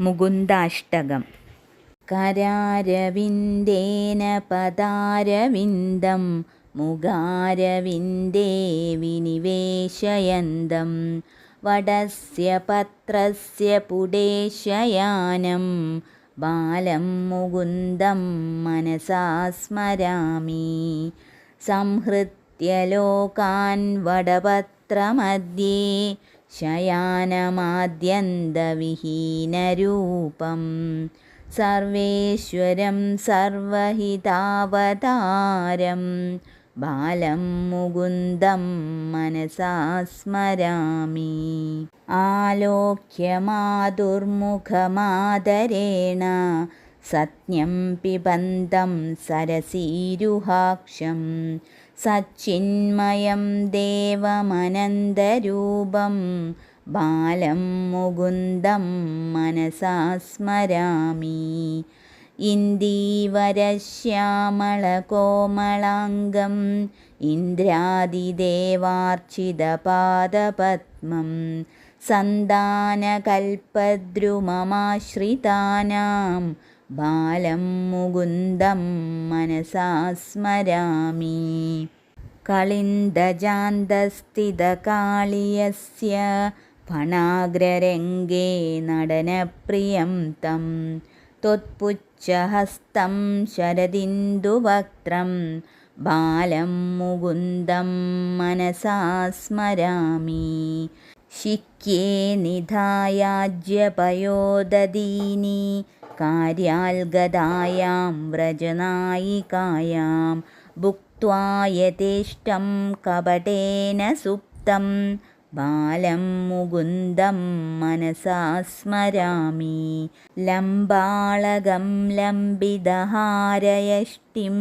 മുകുന്ദാഷ്ടകം. കരാരവിന്ദേന പദാരവിന്ദം മുഖാരവിന്ദേ വിനിവേശയന്തം വടസ്യ പത്രസ്യ പുടേശയാനം ബാലം മുകുന്ദം മനസാസ്മരാമി സംഹൃത്യ ലോകാൻ വടപത്രമധ്യേ ശയാനമാദ്യന്തവിഹീനരൂപം സർവേശ്വരം സർവഹിതാവതാരം ബാലം മുകുന്ദം മനസാ സ്മരാമി ആലോക്യമാതുർമുഖമാദരേണ സത്യം പിബന്ധം സരസീരുഹാക്ഷം സച്ചിന്മയം ദേവമനന്തരൂപം ബാലം മുകുന്ദം മനസാസ്മരാമി. ഇന്ദീവരശ്യാമളകോമളാംഗം ഇന്ദ്രാദിദേവാർച്ചിതപാദപത്മം സന്താനകൽപ്പദ്രുമമാശ്രിതാനാം ബാലം മുകുന്ദം മനസാസ്മരാമി കളിന്തജാന്തസ്ഥിതകാളിയസ്യ ഫണാഗ്രരംഗേ നടനപ്രിയം തം. ത്വത്പുച്ഛഹസ്തം ശരദിന്ദുവക്ത്രം. ബാലം മുകുന്ദം മനസാ ശിക്യേ നിധായാജ്യപയോദീനി कार्याल्गदायां व्रजनायिकायां भुक्त्वा यथेष्टं कपटेन सुप्तं बालं मुकुन्दं मनसा स्मरामि लम्बाळगं लम्बितहारयष्टिं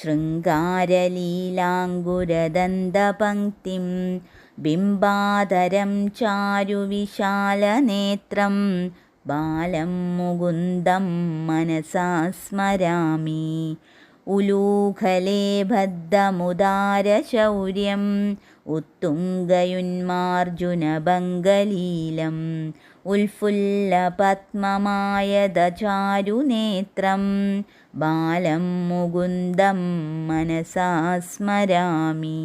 शृङ्गारलीलाङ्गुरदन्तपङ्क्तिं बिम्बाधरं चारुविशालनेत्रं ബാലം മുകുന്ദം മനസാ സ്മരാമി. ബംഗലീലം ഉൽഫുല്ല പത്മമായ ഉൽഫുല്ലപത്മമായദചാരുനേത്രം ബാലം മുകുന്ദം മനസാസ്മരാമി